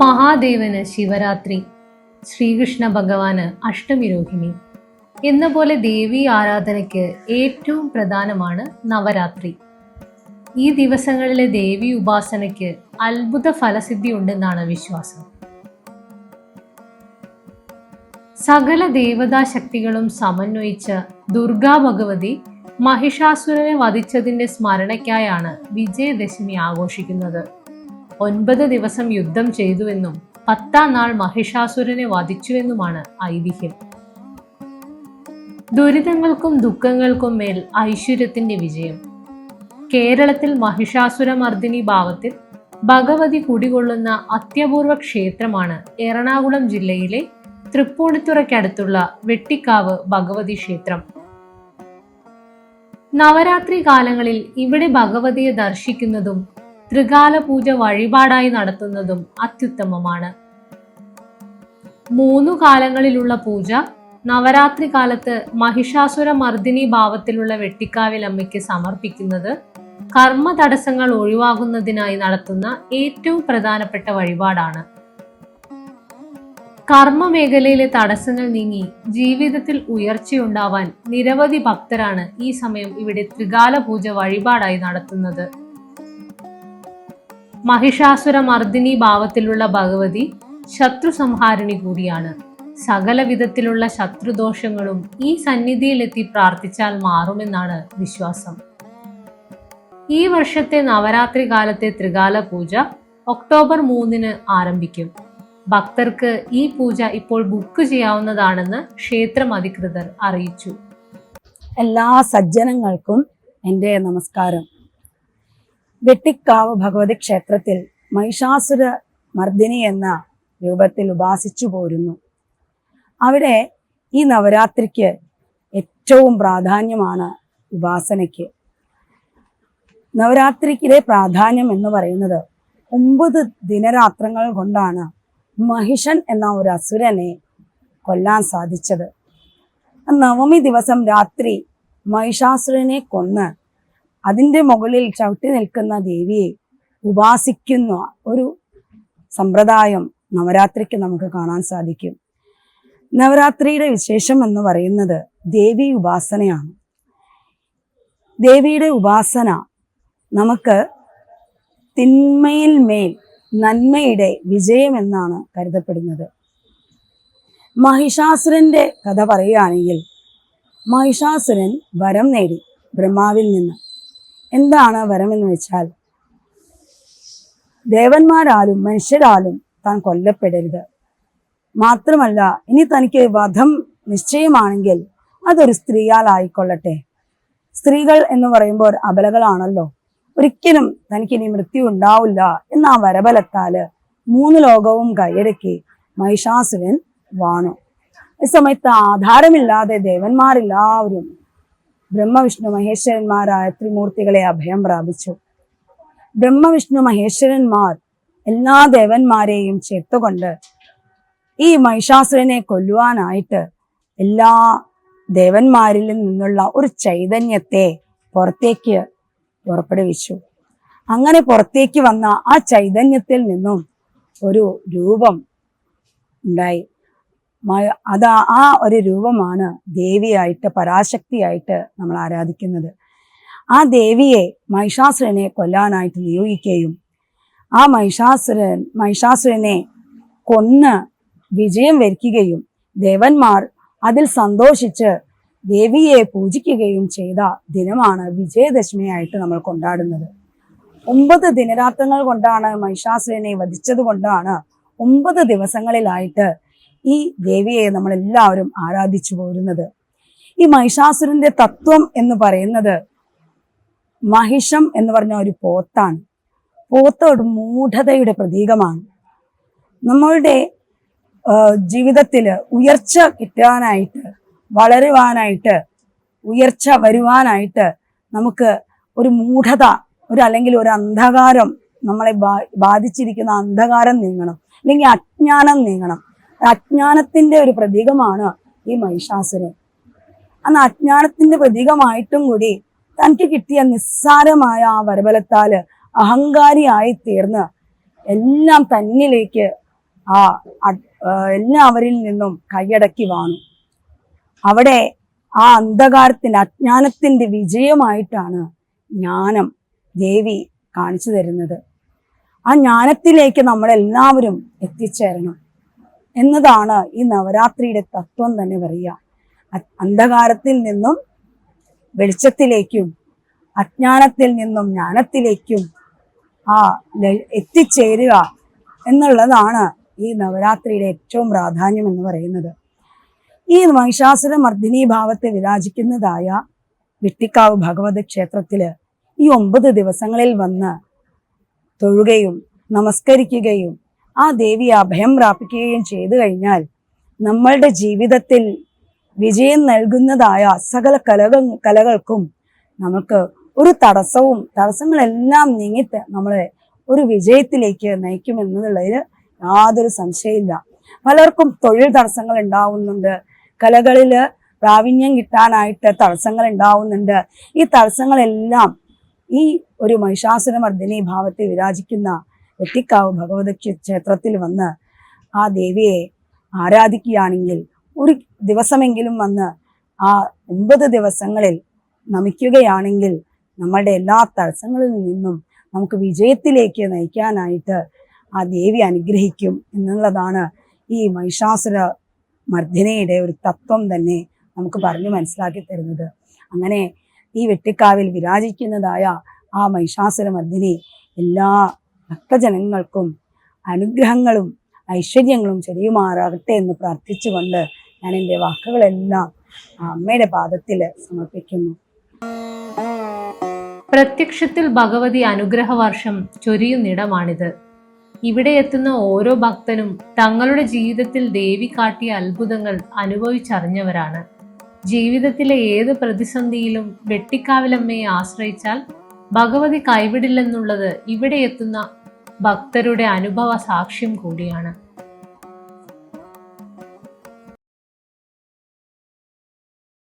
മഹാദേവന് ശിവരാത്രി. ശ്രീകൃഷ്ണ ഭഗവാന് അഷ്ടമിരോഹിണി. എന്ന പോലെ ദേവി ആരാധനയ്ക്ക് ഏറ്റവും പ്രധാനമാണ് നവരാത്രി. ഈ ദിവസങ്ങളിലെ ദേവി ഉപാസനയ്ക്ക് അത്ഭുത ഫലസിദ്ധി ഉണ്ടെന്നാണ് വിശ്വാസം. സകല ദേവതാ ശക്തികളും സമന്വയിച്ച ദുർഗാ ഭഗവതി മഹിഷാസുരനെ വധിച്ചതിന്റെ സ്മരണയ്ക്കായാണ് വിജയദശമി ആഘോഷിക്കുന്നത്. ഒൻപത് ദിവസം യുദ്ധം ചെയ്തുവെന്നും പത്താം നാൾ മഹിഷാസുരനെ വധിച്ചുവെന്നുമാണ് ഐതിഹ്യം. ദുരിതങ്ങൾക്കും ദുഃഖങ്ങൾക്കും മേൽ ഐശ്വര്യത്തിന്റെ വിജയം. കേരളത്തിൽ മഹിഷാസുരമർദ്ദിനി ഭാവത്തിൽ ഭഗവതി കുടികൊള്ളുന്ന അത്യപൂർവ ക്ഷേത്രമാണ് എറണാകുളം ജില്ലയിലെ തൃപ്പൂണിത്തുറയ്ക്കടുത്തുള്ള വെട്ടിക്കാവ് ഭഗവതി ക്ഷേത്രം. നവരാത്രി കാലങ്ങളിൽ ഇവിടെ ഭഗവതിയെ ദർശിക്കുന്നതും ത്രികാല പൂജ വഴിപാടായി നടത്തുന്നതും അത്യുത്തമമാണ്. മൂന്നു കാലങ്ങളിലുള്ള പൂജ നവരാത്രി കാലത്ത് മഹിഷാസുര മർദ്ദിനി ഭാവത്തിലുള്ള വെട്ടിക്കാവിൽ അമ്മയ്ക്ക് സമർപ്പിക്കുന്നത് കർമ്മ തടസ്സങ്ങൾ ഒഴിവാകുന്നതിനായി നടത്തുന്ന ഏറ്റവും പ്രധാനപ്പെട്ട വഴിപാടാണ്. കർമ്മ മേഖലയിലെ തടസ്സങ്ങൾ നീങ്ങി ജീവിതത്തിൽ ഉയർച്ചയുണ്ടാവാൻ നിരവധി ഭക്തരാണ് ഈ സമയം ഇവിടെ ത്രികാല പൂജ വഴിപാടായി നടത്തുന്നത്. മഹിഷാസുര മർദ്ദിനി ഭാവത്തിലുള്ള ഭഗവതി ശത്രു സംഹാരിണി കൂടിയാണ്. സകല വിധത്തിലുള്ള ശത്രുദോഷങ്ങളും ഈ സന്നിധിയിലെത്തി പ്രാർത്ഥിച്ചാൽ മാറുമെന്നാണ് വിശ്വാസം. ഈ വർഷത്തെ നവരാത്രി കാലത്തെ ത്രികാല പൂജ ഒക്ടോബർ മൂന്നിന് ആരംഭിക്കും. ഭക്തർക്ക് ഈ പൂജ ഇപ്പോൾ ബുക്ക് ചെയ്യാവുന്നതാണെന്ന് ക്ഷേത്രം അധികൃതർ അറിയിച്ചു. എല്ലാ സജ്ജനങ്ങൾക്കും എന്റെ നമസ്കാരം. വെട്ടിക്കാവ് ഭഗവതി ക്ഷേത്രത്തിൽ മഹിഷാസുര മർദ്ദിനി എന്ന രൂപത്തിൽ ഉപാസിച്ചു പോരുന്നു. അവിടെ ഈ നവരാത്രിക്ക് ഏറ്റവും പ്രാധാന്യമാണ് ഉപാസനയ്ക്ക്. നവരാത്രിക്കിലെ പ്രാധാന്യം എന്ന് പറയുന്നത് ഒമ്പത് ദിനരാത്രങ്ങൾ കൊണ്ടാണ് മഹിഷൻ എന്ന ഒരു അസുരനെ കൊല്ലാൻ സാധിച്ചത്. നവമി ദിവസം രാത്രി മഹിഷാസുരനെ കൊന്ന് അതിന്റെ മുകളിൽ ചവിട്ടി നിൽക്കുന്ന ദേവിയെ ഉപാസിക്കുന്ന ഒരു സമ്പ്രദായം നവരാത്രിക്ക് നമുക്ക് കാണാൻ സാധിക്കും. നവരാത്രിയുടെ വിശേഷം എന്ന് പറയുന്നത് ദേവി ഉപാസനയാണ്. ദേവിയുടെ ഉപാസന നമുക്ക് തിന്മയിൽ മേൽ നന്മയുടെ വിജയമെന്നാണ് കരുതപ്പെടുന്നത്. മഹിഷാസുരന്റെ കഥ പറയുകയാണെങ്കിൽ മഹിഷാസുരൻ വരം നേടി ബ്രഹ്മാവിൽ നിന്ന്. എന്താണ് വരം എന്ന് വെച്ചാൽ ദേവന്മാരാലും മനുഷ്യരാലും താൻ കൊല്ലപ്പെടരുത്. മാത്രമല്ല ഇനി തനിക്ക് വധം നിശ്ചയമാണെങ്കിൽ അതൊരു സ്ത്രീയാൽ ആയിക്കൊള്ളട്ടെ. സ്ത്രീകൾ എന്ന് പറയുമ്പോൾ അബലകളാണല്ലോ. ഒരിക്കലും തനിക്കിനി മൃത്യു ഉണ്ടാവില്ല എന്ന ആ വരബലത്താൽ മൂന്ന് ലോകവും കൈയടക്കി മഹിഷാസുരൻ വാണു. ഈ സമയത്ത് ആധാരമില്ലാതെ ദേവന്മാരെല്ലാവരും ബ്രഹ്മവിഷ്ണു മഹേശ്വരന്മാരായ ത്രിമൂർത്തികളെ അഭയം പ്രാപിച്ചു. ബ്രഹ്മവിഷ്ണു മഹേശ്വരന്മാർ എല്ലാ ദേവന്മാരെയും ചേർത്തുകൊണ്ട് ഈ മഹിഷാസുരനെ കൊല്ലുവാനായിട്ട് എല്ലാ ദേവന്മാരിൽ നിന്നുള്ള ഒരു ചൈതന്യത്തെ പുറത്തേക്ക് പുറപ്പെടുവിച്ചു. അങ്ങനെ പുറത്തേക്ക് വന്ന ആ ചൈതന്യത്തിൽ നിന്നും ഒരു രൂപം ഉണ്ടായി. അത് ആ ഒരു രൂപമാണ് ദേവിയായിട്ട് പരാശക്തിയായിട്ട് നമ്മൾ ആരാധിക്കുന്നത്. ആ ദേവിയെ മഹിഷാസുരനെ കൊല്ലാനായിട്ട് നിയോഗിക്കുകയും ആ മഹിഷാസുരൻ മഹിഷാസുരനെ കൊന്ന് വിജയം വരിക്കുകയും ദേവന്മാർ അതിൽ സന്തോഷിച്ച് ദേവിയെ പൂജിക്കുകയും ചെയ്ത ദിനമാണ് വിജയദശമിയായിട്ട് നമ്മൾ കൊണ്ടാടുന്നത്. ഒമ്പത് ദിനരാത്രങ്ങൾ കൊണ്ടാണ് മഹിഷാസുരനെ വധിച്ചത് കൊണ്ടാണ് ഒമ്പത് ദിവസങ്ങളിലായിട്ട് ഈ ദേവിയെ നമ്മളെല്ലാവരും ആരാധിച്ചു പോരുന്നത്. ഈ മഹിഷാസുരന്റെ തത്വം എന്ന് പറയുന്നത് മഹിഷം എന്ന് പറഞ്ഞ ഒരു പോത്താണ്. പോത്തോട് ഒരു മൂഢതയുടെ പ്രതീകമാണ്. നമ്മളുടെ ജീവിതത്തിൽ ഉയർച്ച കിട്ടാനായിട്ട് വളരുവാനായിട്ട് ഉയർച്ച വരുവാനായിട്ട് നമുക്ക് ഒരു മൂഢത ഒരു അല്ലെങ്കിൽ ഒരു അന്ധകാരം നമ്മളെ ബാധിച്ചിരിക്കുന്ന അന്ധകാരം നീങ്ങണം. അല്ലെങ്കിൽ അജ്ഞാനം നീങ്ങണം. അജ്ഞാനത്തിന്റെ ഒരു പ്രതീകമാണ് ഈ മഹിഷാസുരൻ. അന്ന് അജ്ഞാനത്തിന്റെ പ്രതീകമായിട്ടും കൂടി തനിക്ക് കിട്ടിയ നിസ്സാരമായ ആ വരബലത്താൽ അഹങ്കാരിയായി തീർന്ന് എല്ലാം തന്നിലേക്ക് ആ എല്ലാവരിൽ നിന്നും കൈയടക്കി വാണു. അവിടെ ആ അന്ധകാരത്തിന്റെ അജ്ഞാനത്തിന്റെ വിജയമായിട്ടാണ് ജ്ഞാനം ദേവി കാണിച്ചു തരുന്നത്. ആ ജ്ഞാനത്തിലേക്ക് നമ്മളെല്ലാവരും എത്തിച്ചേരണം. എന്നതാണ് ഈ നവരാത്രിയുടെ തത്വം തന്നെ പറയുക. അന്ധകാരത്തിൽ നിന്നും വെളിച്ചത്തിലേക്കും അജ്ഞാനത്തിൽ നിന്നും ജ്ഞാനത്തിലേക്കും ആ എത്തിച്ചേരുക എന്നുള്ളതാണ് ഈ നവരാത്രിയുടെ ഏറ്റവും പ്രാധാന്യം എന്ന് പറയുന്നത്. ഈ മഹിഷാസുര മർദ്ദിനി ഭാവത്തെ വിരാജിക്കുന്നതായ വെട്ടിക്കാവ് ഭഗവത് ക്ഷേത്രത്തിൽ ഈ ഒമ്പത് ദിവസങ്ങളിൽ വന്ന് തൊഴുകയും നമസ്കരിക്കുകയും ആ ദേവി അഭയം പ്രാപിക്കുകയും ചെയ്തു കഴിഞ്ഞാൽ നമ്മളുടെ ജീവിതത്തിൽ വിജയം നൽകുന്നതായ സകല കലക കലകൾക്കും നമുക്ക് ഒരു തടസ്സവും തടസ്സങ്ങളെല്ലാം നീങ്ങിത്ത് നമ്മളെ ഒരു വിജയത്തിലേക്ക് നയിക്കുമെന്നുള്ളതിൽ യാതൊരു സംശയമില്ല പലർക്കും തൊഴിൽ തടസ്സങ്ങൾ ഉണ്ടാവുന്നുണ്ട് കലകളിൽ പ്രാവീണ്യം കിട്ടാനായിട്ട് തടസ്സങ്ങൾ ഉണ്ടാവുന്നുണ്ട് ഈ തടസ്സങ്ങളെല്ലാം ഈ ഒരു മഹിഷാസുരമർദ്ദിനി ഭാവത്തെ വിരാജിക്കുന്ന വെട്ടിക്കാവ് ഭഗവതി ക്ഷേത്രത്തിൽ വന്ന് ആ ദേവിയെ ആരാധിക്കുകയാണെങ്കിൽ ഒരു ദിവസമെങ്കിലും വന്ന് ആ ഒമ്പത് ദിവസങ്ങളിൽ നമിക്കുകയാണെങ്കിൽ നമ്മളുടെ എല്ലാ തടസ്സങ്ങളിൽ നിന്നും നമുക്ക് വിജയത്തിലേക്ക് നയിക്കാനായിട്ട് ആ ദേവി അനുഗ്രഹിക്കും എന്നുള്ളതാണ് ഈ മഹിഷാസുര മർദ്ദിനയുടെ ഒരു തത്വം തന്നെ നമുക്ക് പറഞ്ഞു മനസ്സിലാക്കി തരുന്നത്. അങ്ങനെ ഈ വെട്ടിക്കാവിൽ വിരാജിക്കുന്നതായ ആ മഹിഷാസുര മർദ്ദിനി എല്ലാ ഭക്തജനങ്ങൾക്കും അനുഗ്രഹങ്ങളും ഐശ്വര്യങ്ങളും ചെറിയുമാറാകട്ടെ എന്ന് പ്രാർത്ഥിച്ചുകൊണ്ട് ഞാൻ എന്റെ വാക്കുകളെല്ലാം അമ്മയുടെ പാദത്തിൽ സമർപ്പിക്കുന്നു. പ്രത്യക്ഷത്തിൽ ഭഗവതി അനുഗ്രഹ വർഷം ചൊരിയുന്നിടമാണിത്. ഇവിടെ എത്തുന്ന ഓരോ ഭക്തനും തങ്ങളുടെ ജീവിതത്തിൽ ദേവി കാട്ടിയ അത്ഭുതങ്ങൾ അനുഭവിച്ചറിഞ്ഞവരാണ്. ജീവിതത്തിലെ ഏത് പ്രതിസന്ധിയിലും വെട്ടിക്കാവിലമ്മയെ ആശ്രയിച്ചാൽ ഭഗവതി കൈവിടില്ലെന്നുള്ളത് ഇവിടെ എത്തുന്ന ഭക്തരുടെ അനുഭവ സാക്ഷ്യം കൂടിയാണ്.